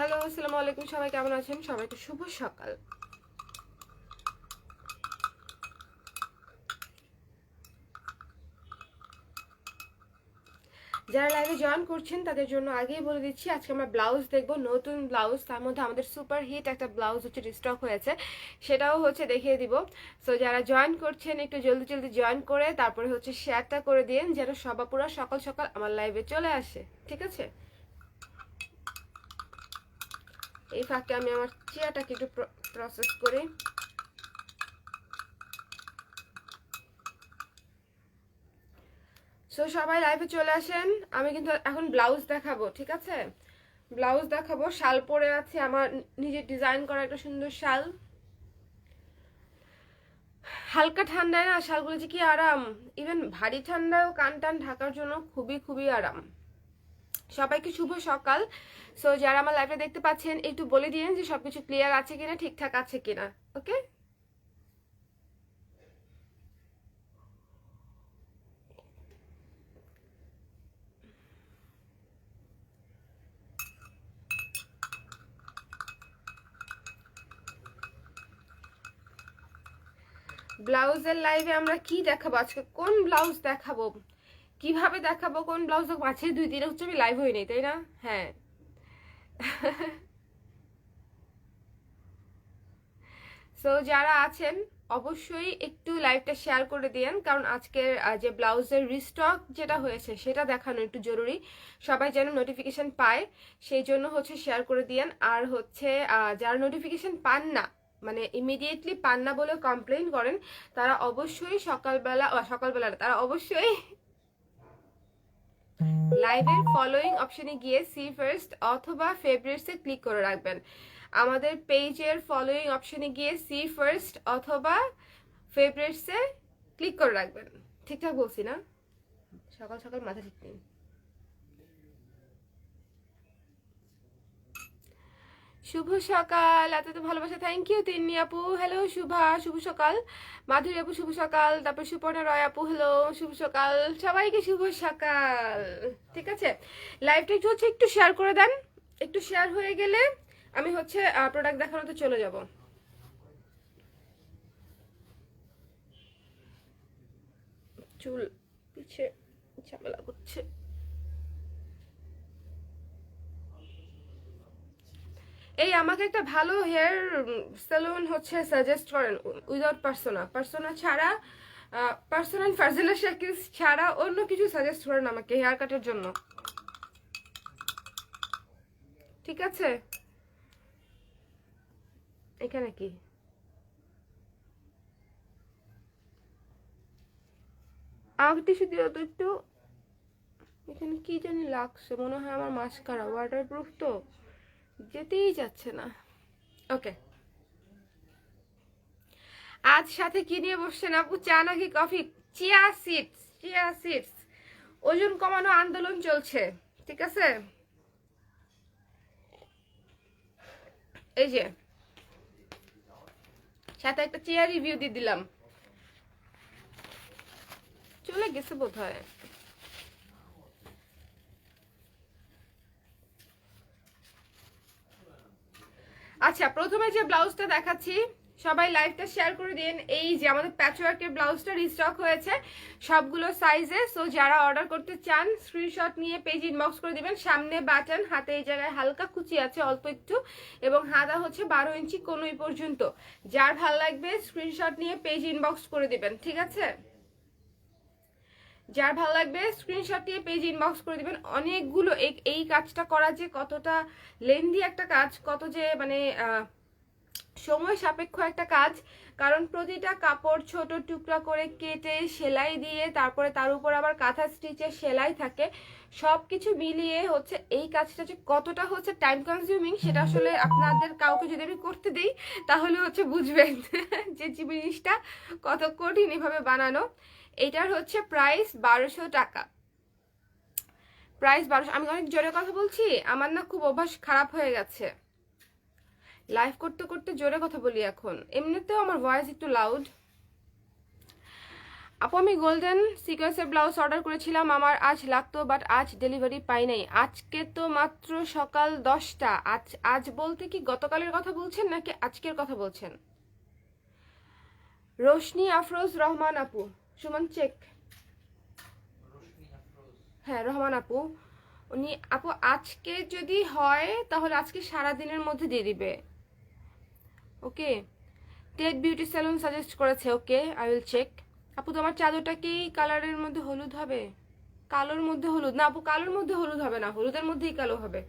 Hello, আসসালামু আলাইকুম, সবাই কেমন আছেন? সবাইকে শুভ সকাল। যারা লাইভে জয়েন করছেন, তাদের জন্য আগেই বলে দিচ্ছি, আজকে আমরা ব্লাউজ দেখব, নতুন ব্লাউজ তার মধ্যে আমাদের সুপার হিট একটা ব্লাউজ হচ্ছে রিস্টক হয়েছে। সেটাও হচ্ছে দেখিয়ে দিব। সো যারা জয়েন করছেন, একটু জলদি জলদি জয়েন করে, তারপরে হচ্ছে শেয়ারটা করে দিন, যেন সবা পুরো সকাল সকাল আমার লাইভে চলে আসে। ঠিক আছে? এই ফাঁকে আমি আমার চেয়ারটাকে একটু প্রসেস করি। সো সবাই লাইভে চলে আসেন। আমি কিন্তু এখন ব্লাউজ দেখাবো, ঠিক আছে? ব্লাউজ দেখাবো, শাল পরে আছে। আমার নিজের ডিজাইন করা একটা সুন্দর শাল। হালকা ঠান্ডায় না, শালগুলো যে কি আরাম। ইভেন ভারী ঠান্ডায়ও কান টান ঢাকার জন্য খুবই খুবই আরাম। সবাইকে শুভ সকাল। সো যারা আমার লাইভে দেখতে পাচ্ছেন, একটু বলে দিন যে সবকিছু ক্লিয়ার আছে কিনা, ঠিকঠাক আছে কিনা ওকে ব্লাউজের লাইভে আমরা কি দেখাবো? আজকে কোন ব্লাউজ দেখাবো? কীভাবে দেখাবো কোন ব্লাউজ মাঝে দুই দিনে হচ্ছে আমি লাইভ হইনি তাই না? হ্যাঁ। সো যারা আছেন, অবশ্যই একটু লাইভটা শেয়ার করে দিয়েন, কারণ আজকের যে ব্লাউজের রিস্টক যেটা হয়েছে, সেটা দেখানো একটু জরুরি। সবাই যেন নোটিফিকেশন পায়, সেই জন্য হচ্ছে শেয়ার করে দিয়েন। আর হচ্ছে যারা নোটিফিকেশন পান না মানে ইমিডিয়েটলি পান না বলে কমপ্লেন করেন, তারা অবশ্যই সকালবেলা সকালবেলা তারা অবশ্যই লাইভের ফলোয়িং অপশনে গিয়ে সি ফার্স্ট অথবা ফেভারিটসে ক্লিক করে রাখবেন। আমাদের পেজের ফলোয়িং অপশনে গিয়ে সি ফার্স্ট অথবা ফেভারিটসে ক্লিক করে রাখবেন। ঠিকঠাক বলছি না? সকাল সকাল মাথা ঠিক নেই। শুভ সকাল এত তো ভালোবাসা থ্যাংক ইউ তিন্নি আপু হ্যালো শুভা, শুভ সকাল, মাধুরী আপু, শুভ সকাল, তারপর সুপর্ণা রয় আপু হ্যালো শুভ সকাল, সবাইকে শুভ সকাল, ঠিক আছে? লাইভটা একটু হচ্ছে একটু শেয়ার করে দেন, একটু শেয়ার হয়ে গেলে আমি হচ্ছে প্রোডাক্ট দেখানোতে চলে যাব। চুল পিছে ঝামেলা করছে। এই, আমাকে একটা ভালো হেয়ার সেলুন হচ্ছে সাজেস্ট করেন উইদাউট পার্সোনা পার্সোনা ছাড়া পার্সোনাল ফার্জিলা শাকিলস ছাড়া অন্য কিছু সাজেস্ট করেন আমাকে হেয়ার কাটের জন্য। ঠিক আছে? এখানে কি? আমাকে টিস্যু দিও তো একটু। এখানে কি জানি লাগছে, মনে হয় আমার মাস্কারা ওয়াটারপ্রুফ তো। যেতেই যাচ্ছে না। ওকে আজ সাথে কি নিয়ে বসছেন আপু? চা নাকি coffee? Chia seeds chia seeds ওজন কমানো আন্দোলন চলছে, ঠিক আছে? এই যে, সাথে একটা চেয়ার রিভিউ দিয়ে দিলাম। চলে গেছে বোধ হয় আচ্ছা প্রথমে যে ব্লাউজটা দেখাচ্ছি, সবাই লাইভটা শেয়ার করে দিন। এই যে আমাদের প্যাচওয়ার্কের ব্লাউজটা রিস্টক হয়েছে, সবগুলো সাইজে সো যারা অর্ডার করতে চান স্ক্রিনশট নিয়ে পেজ ইনবক্স করে দিবেন। সামনে বাটন হাতে এই জায়গায় হালকা কুচি আছে, অল্প একটু। এবং হাতা হচ্ছে বারো ইঞ্চি কোনোই পর্যন্ত। যার ভালো লাগবে স্ক্রিনশট নিয়ে পেজ ইনবক্স করে দিবেন, ঠিক আছে? যার ভালো লাগবে স্ক্রিনশট দিয়ে পেজ ইনবক্স করে দিবেন। অনেকগুলো এই কাজটা করা যে কতটা লেন্দি একটা কাজ, কত যে মানে সময় সাপেক্ষ একটা কাজ। কারণ প্রতিটা কাপড় ছোট টুকরা করে কেটে সেলাই দিয়ে, তারপরে তার উপর আবার কাঁথা স্টিচে সেলাই থাকে। সব কিছু মিলিয়ে হচ্ছে এই কাজটা যে কতটা হচ্ছে টাইম কনজিউমিং সেটা আসলে আপনাদের কাউকে যদি আমি করতে দিই, তাহলে হচ্ছে বুঝবেন যে জিনিসটা কত কঠিন এভাবে বানানো। এটার হচ্ছে প্রাইস বারোশো টাকা। প্রাইস বারোশো আমি অনেক জোরে কথা বলছি, আমার না খুব অভ্যাস খারাপ হয়ে গেছে। লাইভ করতে করতে জোরে কথা বলি এখন। এমনিতেও আমার ভয়েস একটু লাউড আপু, আমি গোল্ডেন সিকোয়েন্সের ব্লাউজ অর্ডার করেছিলাম, আমার আজ লাগতো বাট আজ ডেলিভারি পাই নাই। আজকে তো মাত্র সকাল দশটা। আজ আজ বলতে কি গতকালের কথা বলছেন, নাকি আজকের কথা বলছেন? রোশনি আফরোজ রহমান আপু। সুমন চেক। হ্যাঁ রহমান আপু। উনি, আপু, আজকে যদি হয়, তাহলে আজকে সারা দিনের মধ্যে দিয়ে দিবে। ওকে? টেট বিউটি স্যালুন সাজেস্ট করেছে, ওকে? আই উইল চেক আপু, তোমার চাদরটা কি কালারের মধ্যে হলুদ হবে? কালোর মধ্যে হলুদ? না, আপু, কালোর মধ্যে হলুদ হবে না। হলুদের মধ্যেই কালো হবে।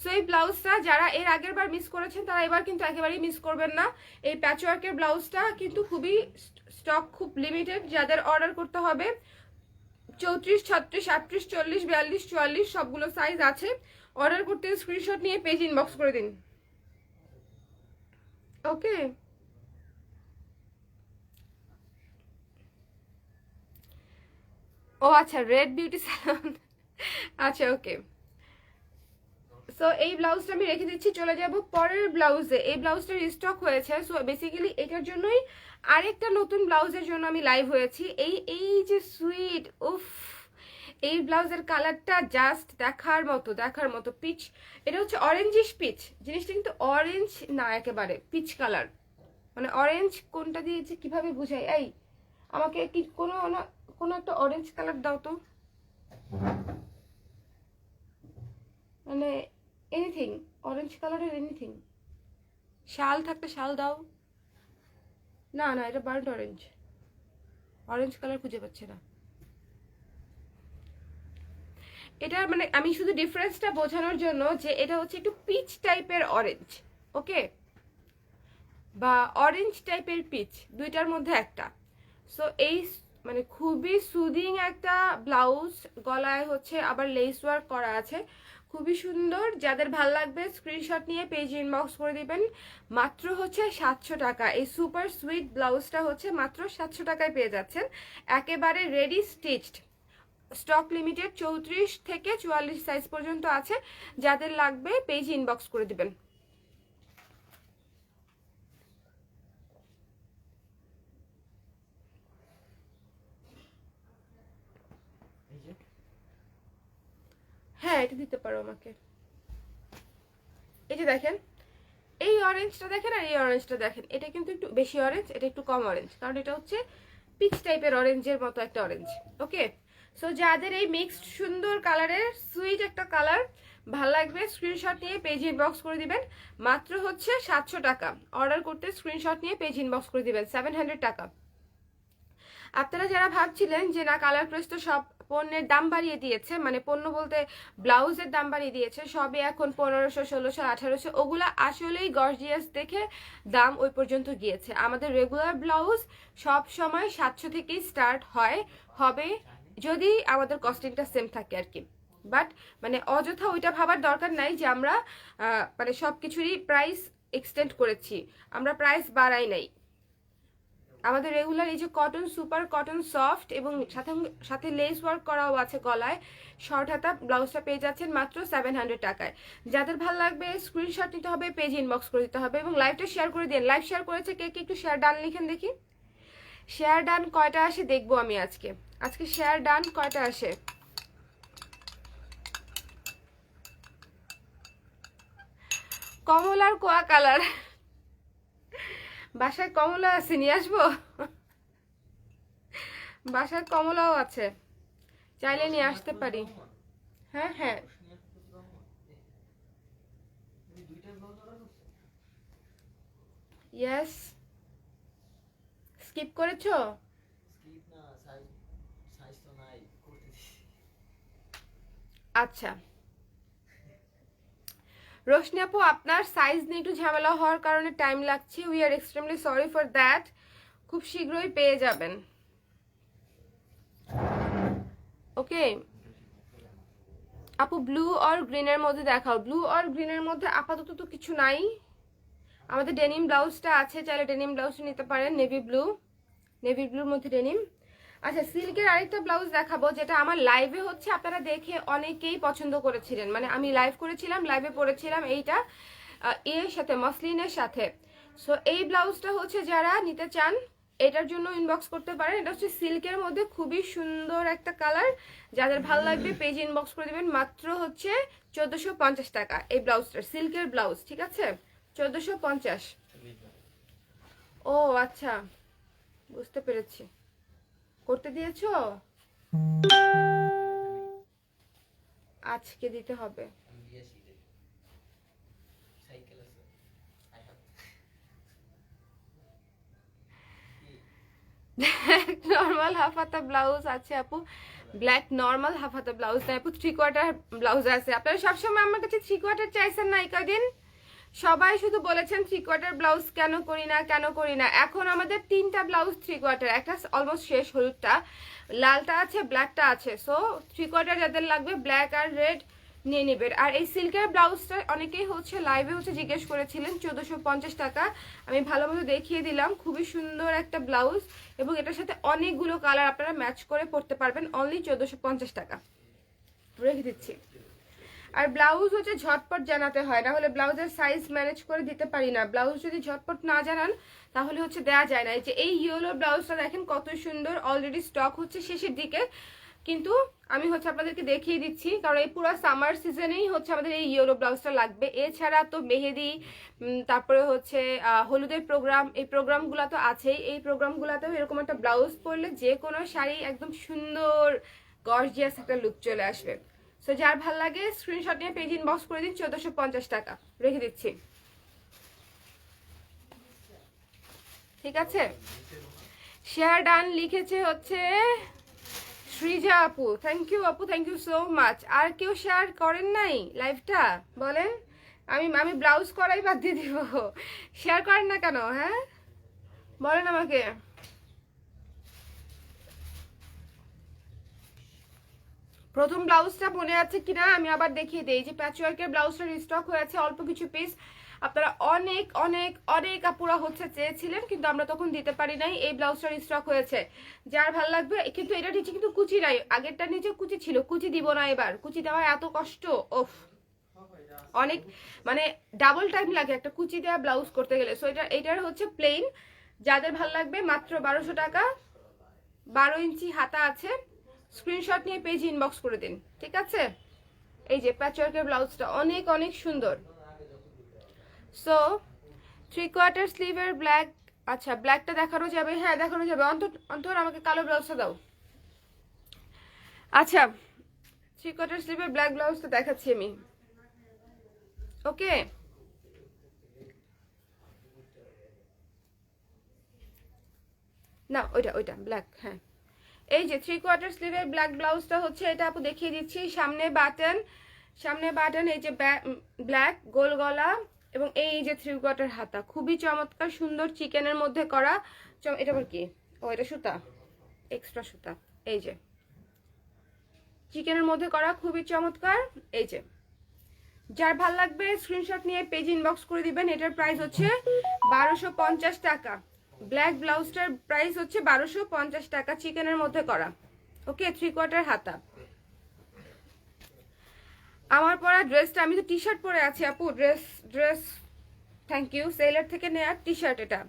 সো এই ব্লাউজটা যারা এর আগের বার মিস করেছেন, তারা এবার কিন্তু একেবারেই মিস করবেন না। এই প্যাচওয়ার্কের ব্লাউজটা কিন্তু খুবই স্টক খুব লিমিটেড যাদের অর্ডার করতে হবে চৌত্রিশ, ছত্রিশ, আটত্রিশ, চল্লিশ, বিয়াল্লিশ, চুয়াল্লিশ, সবগুলো সাইজ আছে। অর্ডার করতে স্ক্রিনশট নিয়ে পেজ ইনবক্স করে দিন। ওকে ও আচ্ছা রেড বিউটি স্যালন আচ্ছা ওকে সো এই ব্লাউজটা আমি রেখে দিচ্ছি, চলে যাব পরের ব্লাউজে এই ব্লাউজটা রিস্টক হয়েছে সো বেসিক্যালি এটার জন্যই আরেকটা নতুন ব্লাউজের জন্য আমি লাইভ হয়েছি। এই এই যে সুইট উফ, এই ব্লাউজের কালারটা জাস্ট দেখার মতো দেখার মতো পিচ এটা হচ্ছে অরেঞ্জিশ পিচ জিনিসটা কিন্তু অরেঞ্জ না, একেবারে পিচ কালার মানে অরেঞ্জ কোনটা দিয়েছে কীভাবে বুঝাই এই, আমাকে কি কোনো কোনো একটা অরেঞ্জ কালার দাও তো। মানে এনিথিং অরেঞ্জ কালারের এনিথিং শাল থাকতে শাল দাও। না না এটা বার্ন্ট অরেঞ্জ অরেঞ্জ কালার খুঁজে পাচ্ছে না। এটা মানে আমি শুধু ডিফারেন্সটা বোঝানোর জন্য যে এটা হচ্ছে একটু পিচ টাইপের অরেঞ্জ ওকে? বা অরেঞ্জ টাইপের পিচ দুইটার মধ্যে একটা। সো এই মানে খুবই সুদিং একটা ব্লাউজ গলায় হচ্ছে আবার লেস ওয়ার্ক করা আছে। খুবই সুন্দর। যাদের ভালো লাগবে স্ক্রিনশট নিয়ে পেজ ইনবক্স করে দিবেন। মাত্র হচ্ছে সাতশো টাকা। এই সুপার সুইট ব্লাউজটা হচ্ছে মাত্র সাতশো টাকায় পেয়ে যাচ্ছেন। একেবারে রেডি স্টিচড স্টক লিমিটেড চৌত্রিশ থেকে চুয়াল্লিশ সাইজ পর্যন্ত আছে। যাদের লাগবে পেজ ইনবক্স করে দিবেন। এটা দিতে পারো আমাকে। এই যে দেখেন, এই অরেঞ্জটা দেখেন আর এই অরেঞ্জটা দেখেন। এটা কিন্তু একটু বেশি অরেঞ্জ এটা একটু কম অরেঞ্জ কারণ এটা হচ্ছে পিচ টাইপের অরেঞ্জের মতো একটা অরেঞ্জ ওকে সো যাদের এই মিক্সড সুন্দর কালারের সুইট একটা কালার ভালো লাগবে স্ক্রিনশট নিয়ে পেজ ইনবক্স করে দিবেন। মাত্র হচ্ছে সাতশো টাকা। অর্ডার করতে স্ক্রিনশট নিয়ে পেজ ইনবক্স করে দিবেন সেভেন হান্ড্রেড টাকা। আপনারা যারা ভাবছিলেন যে না কালার প্রেস তো সব পণ্যের দাম বাড়িয়ে দিয়েছে মানে পণ্য বলতে ব্লাউজের দাম বাড়িয়ে দিয়েছে, সবই এখন পনেরোশো, ষোলোশো, আঠারোশো, ওগুলো আসলেই গর্জিয়াস দেখে দাম ওই পর্যন্ত গিয়েছে। আমাদের রেগুলার ব্লাউজ সব সময় সাতশো থেকেই স্টার্ট হয়, হবে যদি আমাদের কস্টিংটা সেম থাকে আর কি। বাট মানে অযথা ওইটা ভাবার দরকার নাই যে আমরা মানে সব কিছুরই প্রাইস এক্সটেন্ড করেছি। আমরা প্রাইস বাড়াই নাই। আমাদের রেগুলার এই যে কটন সুপার কটন সফট এবং সাথে সাথে লেস ওয়ার্ক করাও আছে গলায়। শর্ট হাতা ব্লাউজটা পেয়ে যাচ্ছেন মাত্র সেভেন হান্ড্রেড টাকায়। যাদের ভালো লাগবে স্ক্রিনশট নিতে হবে পেজ ইনবক্স করে দিতে হবে এবং লাইভটা শেয়ার করে দিন। লাইভ শেয়ার করেছে কে কে? একটু শেয়ার ডান লিখেন দেখি। শেয়ার ডান কয়টা আসে দেখব আমি আজকে। আজকে শেয়ার ডান কয়টা আসে? কমলার কোয়া কালার বাসায় কমলা আছে নিয়ে আসব? বাসায় কমলাও আছে। চাইলে নিয়ে আসতে পারি। হ্যাঁ হ্যাঁ। ইয়েস স্কিপ করেছ? আচ্ছা। রোশনি আপু, আপনার সাইজ নিয়ে একটু ঝামেলা হওয়ার কারণে টাইম লাগছে। We are extremely sorry for that খুব শীঘ্রই পেয়ে যাবেন। ওকে আপু ব্লু আর গ্রিনের মধ্যে দেখাও। ব্লু আর গ্রিনের মধ্যে আপাতত তো কিছু নাই। আমাদের ডেনিম ব্লাউজটা আছে, চাইলে ডেনিম ব্লাউজটা নিতে পারেন নেভি ব্লু নেভি ব্লুর মধ্যে ডেনিম আচ্ছা সিল্কের আরেকটা ব্লাউজ দেখাবো, যেটা আমার লাইভে হচ্ছে, আপনারা দেখে অনেকেই পছন্দ করেছিলেন। মানে আমি লাইভ করেছিলাম লাইভে পড়েছিলাম এইটা এর সাথে, মসলিনের সাথে। সো এই ব্লাউজটা হচ্ছে যারা নিতে চান, এটার জন্য ইনবক্স করতে পারেন। এটা হচ্ছে সিল্কের মধ্যে খুবই সুন্দর একটা কালার যাদের ভালো লাগবে পেজ ইনবক্স করে দেবেন। মাত্র হচ্ছে চোদ্দোশো পঞ্চাশ টাকা এই ব্লাউজটা সিল্কের ব্লাউজ ঠিক আছে? চোদ্দোশো পঞ্চাশ। ও আচ্ছা বুঝতে পেরেছি। করতে দিয়েছ? আজকে দিতে হবে। নর্মাল হাফ হাতা ব্লাউজ আছে আপু। ব্ল্যাক নর্মাল হাফ হাতা ব্লাউজ নাই আপু থ্রি কোয়ার্টার ব্লাউজ আছে। আপনারা সবসময় আমার কাছে থ্রি কোয়ার্টার চাইছেন না এই সবাই শুধু বলেছেন থ্রি কোয়ার্টার ব্লাউজ কেন করি না, কেন করি না। এখন আমাদের তিনটা ব্লাউজ থ্রি কোয়ার্টার একটা অলমোস্ট শেষ হলুদটা, লালটা আছে ব্ল্যাকটা আছে। সো থ্রি কোয়ার্টার যাদের লাগবে ব্ল্যাক আর রেড নিয়ে নেবেন। আর এই সিল্কের ব্লাউজটা অনেকেই হচ্ছে লাইভে হচ্ছে জিজ্ঞেস করেছিলেন, চোদ্দোশো পঞ্চাশ টাকা। আমি ভালো মতো দেখিয়ে দিলাম, খুবই সুন্দর একটা ব্লাউজ এবং এটার সাথে অনেকগুলো কালার আপনারা ম্যাচ করে পরতে পারবেন অনলি চোদ্দোশো পঞ্চাশ টাকা। রেখে দিচ্ছি। আর ব্লাউজ হচ্ছে ঝটপট জানাতে হয় না হলে ব্লাউজের সাইজ ম্যানেজ করে দিতে পারি না। ব্লাউজ যদি ঝটপট না জানান, তাহলে হচ্ছে দেয়া যায় না। এই যে এই ইয়েলো ব্লাউজটা দেখেন কত সুন্দর অলরেডি স্টক হচ্ছে শেষের দিকে। কিন্তু আমি হচ্ছে আপনাদেরকে দেখিয়ে দিচ্ছি, কারণ এই পুরো সামার সিজনেই হচ্ছে আমাদের এই ইয়েলো ব্লাউজটা লাগবে। এছাড়া তো মেহেদি তারপরে হচ্ছে হলুদের প্রোগ্রাম এই প্রোগ্রামগুলো তো আছেই। এই প্রোগ্রামগুলোতেও এরকম একটা ব্লাউজ পরলে যে কোনো শাড়ি একদম সুন্দর গর্জিয়াস একটা লুক চলে আসবে। সো যার ভালো লাগে স্ক্রিনশট নিয়ে পেজ ইনবক্স করে দিন, চোদ্দশো পঞ্চাশ টাকা। রেখে দিচ্ছি। ঠিক আছে? শেয়ার ডান লিখেছে হচ্ছে সৃজা আপু। থ্যাংক ইউ আপু থ্যাংক ইউ সো মাচ আর কেউ শেয়ার করেন নাই লাইভটা বলেন। আমি আমি ব্লাউজ করাই বাদ দিয়ে দিব। শেয়ার করেন না কেন হ্যাঁ? বলেন আমাকে। প্রথম ব্লাউজটা মনে আছে কিনা আমি আবার দেখিয়ে দিই। যে প্যাচওয়ার্কের ব্লাউজটা রিস্টক হয়েছে, অল্প কিছু পিস আপনারা অনেক অনেক অনেক আপুরা হচ্ছে চেয়েছিলেন, কিন্তু আমরা তখন দিতে পারি নাই। এই ব্লাউজটা রিস্টক হয়েছে। যার ভালো লাগবে, কিন্তু এটা নিচে কিন্তু কুচি নাই। আগেরটা নিচে কুচি ছিল, কুচি দিব না এবার। কুচি দেওয়া এত কষ্ট ওফ অনেক মানে ডাবল টাইম লাগে একটা কুচি দেওয়া ব্লাউজ করতে গেলে। সো এটা, এটার হচ্ছে প্লেন যাদের ভালো লাগবে, মাত্র বারোশো টাকা। বারো ইঞ্চি হাতা আছে। স্ক্রিনশট নিয়ে পেজ ইনবক্স করে দিন, ঠিক আছে? এই যে প্যাচওয়ার্কের ব্লাউজটা অনেক অনেক সুন্দর। সো থ্রি কোয়ার্টার স্লিভের ব্ল্যাক আচ্ছা ব্ল্যাকটা দেখানো যাবে? হ্যাঁ দেখানো যাবে। অন্তর অন্তর আমাকে কালো ব্লাউজটা দাও। আচ্ছা থ্রি কোয়ার্টার স্লিভের ব্ল্যাক ব্লাউজটা দেখাচ্ছি আমি। ওকে না, ওইটা ওইটা ব্ল্যাক হ্যাঁ। এই যে থ্রি কোয়ার্টার স্লিভের ব্ল্যাক ব্লাউজটা হচ্ছে, এটা আপু দেখিয়ে দিচ্ছি। সামনে বাটন সামনে বাটন এই যে ব্ল্যাক গোল গলা এবং এই যে থ্রি কোয়ার্টার হাতা। খুবই চমৎকার, সুন্দর চিকেনের মধ্যে করা এটা আবার কি? ও, এটা সুতা। এক্সট্রা সুতা। এই যে। চিকেনের মধ্যে করা খুবই চমৎকার। এই যে। যার ভালো লাগবে স্ক্রিনশট নিয়ে পেজ ইনবক্স করে দিবেন। এটার প্রাইস হচ্ছে বারোশো টাকা। ব্ল্যাক ব্লাউজটার প্রাইস হচ্ছে বারোশো পঞ্চাশ টাকা, চিকেনের মধ্যে করা। ওকে থ্রি কোয়ার্টার হাতা। আমার পরা ড্রেসটা আমি তো টি শার্ট পরে আছি আপু dress dress thank you seller থেকে নেওয়া টি শার্ট এটা।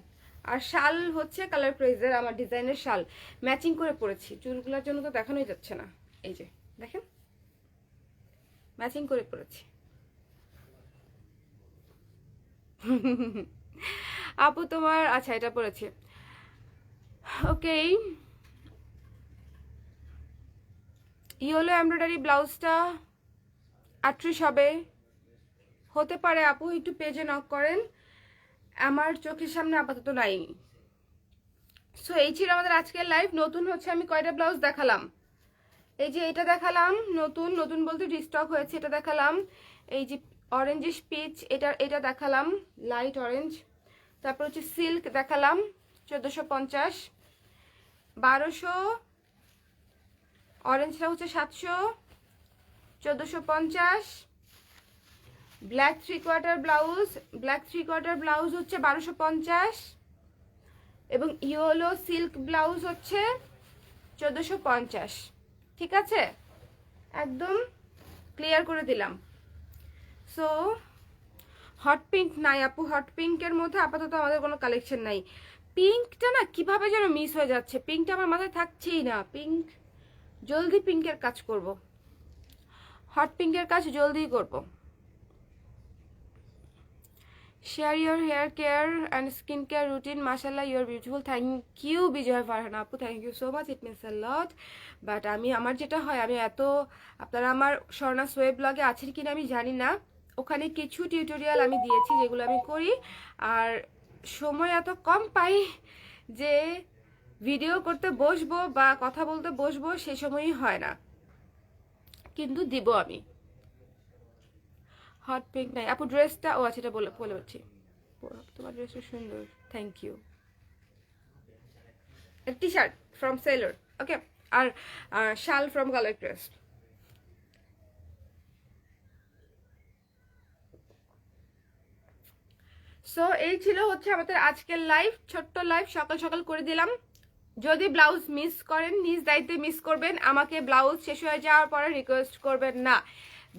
আর শাল হচ্ছে কালার প্রাইজের আমার ডিজাইনের শাল। ম্যাচিং করে পরেছি। চুলগুলোর জন্য তো দেখানোই যাচ্ছে না। এই যে, দেখেন। ম্যাচিং করে পরেছি। আপু তোমার আচ্ছা এটা পড়েছে। ওকে, ইয়েলো এমব্রয়ডারি ব্লাউজটা আটত্রিশ হবে। হতে পারে আপু, একটু পেজে নক করেন। আমার চোখের সামনে আপাতত নাই। সো এই ছিল আমাদের আজকের লাইভ নতুন হচ্ছে, আমি কয়টা ব্লাউজ দেখালাম? এই যে এটা দেখালাম, নতুন নতুন বলতে ডিস্টক হয়েছে, এটা দেখালাম। এই যে অরেঞ্জিশ পিচ এটা এটা দেখালাম। লাইট অরেঞ্জ তারপর হচ্ছে সিল্ক দেখালাম, চোদ্দোশো পঞ্চাশ। বারোশো অরেঞ্জটা হচ্ছে সাতশো। চোদ্দোশো পঞ্চাশ। Black three quarter blouse black three quarter blouse হচ্ছে বারোশো পঞ্চাশ। এবং ইয়েলো সিল্ক ব্লাউজ হচ্ছে চোদ্দোশো পঞ্চাশ। ঠিক আছে? একদম ক্লিয়ার করে দিলাম। সো হট পিঙ্ক নাই, আপু। হট পিঙ্কের মধ্যে আপাতত আমাদের কোনো কালেকশন নাই। পিঙ্কটা না কীভাবে যেন মিস হয়ে যাচ্ছে? পিঙ্কটা আমার মাথায় থাকছেই না। পিঙ্ক জলদি পিঙ্কের কাজ করব। হট পিঙ্কের কাজ জলদি করব। Share your hair care and skin care routine মাসাল্লাহ your beautiful thank you Bijoy Farhan আপু। Thank you so much it means lot but আমি, আমার যেটা হয়, আমি এত, আপনারা আমার স্বর্ণা সোয়েব ব্লগে আছেন কিনা আমি জানি না। ওখানে কিছু টিউটোরিয়াল আমি দিয়েছি যেগুলো আমি করি। আর সময় এত কম পাই যে ভিডিও করতে বসবো বা কথা বলতে বসবো সে সময়ই হয় না। কিন্তু দিব আমি। হট পিঙ্ক নাই আপু ড্রেসটা ও আচ্ছা এটা বলে বলে বলছি তোমার ড্রেসটা সুন্দর। Thank you T shirt from Sailor okay আর শাল ফ্রম কালার ড্রেস সো এই ছিল হচ্ছে আমাদের আজকের লাইভ ছোট্ট লাইভ সকাল সকাল করে দিলাম। যদি ব্লাউজ মিস করেন, নিজ দায়িত্বে মিস করবেন, আমাকে ব্লাউজ শেষ হয়ে যাওয়ার পরে রিকোয়েস্ট করবেন না।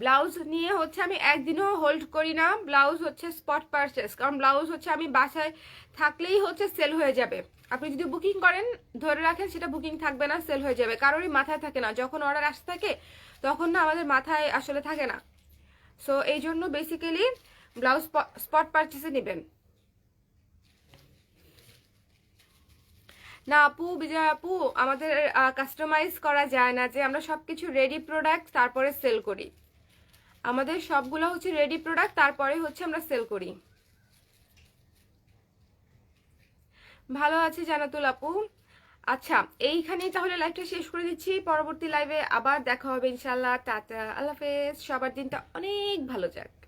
ব্লাউজ নিয়ে হচ্ছে আমি একদিনও হোল্ড করি না। ব্লাউজ হচ্ছে স্পট পারচেস কারণ ব্লাউজ হচ্ছে আমি বাসায় থাকলেই হচ্ছে সেল হয়ে যাবে। আপনি যদি বুকিং করেন, ধরে রাখেন সেটা বুকিং থাকবে না সেল হয়ে যাবে। কারোরই মাথায় থাকে না। যখন অর্ডার আসতে থাকে, তখন না আমাদের মাথায় আসলে থাকে না। সো এই জন্য বেসিক্যালি ব্লাউজ স্পট পারচেসে নেবেন। না, আপু, বিজয় আপু, আমাদের কাস্টমাইজ করা যায় না যে আমরা সবকিছু রেডি প্রোডাক্ট তারপরে সেল করি। আমাদের সবগুলো হচ্ছে রেডি প্রোডাক্ট তারপরে হচ্ছে আমরা সেল করি। ভালো আছে জানাতুল আপু। আচ্ছা এইখানেই তাহলে লাইভটা শেষ করে দিচ্ছি। পরবর্তী লাইভে আবার দেখা হবে ইনশাল্লাহ টাটা, আল্লাহ হাফেজ। সবার দিনটা অনেক ভালো যাক।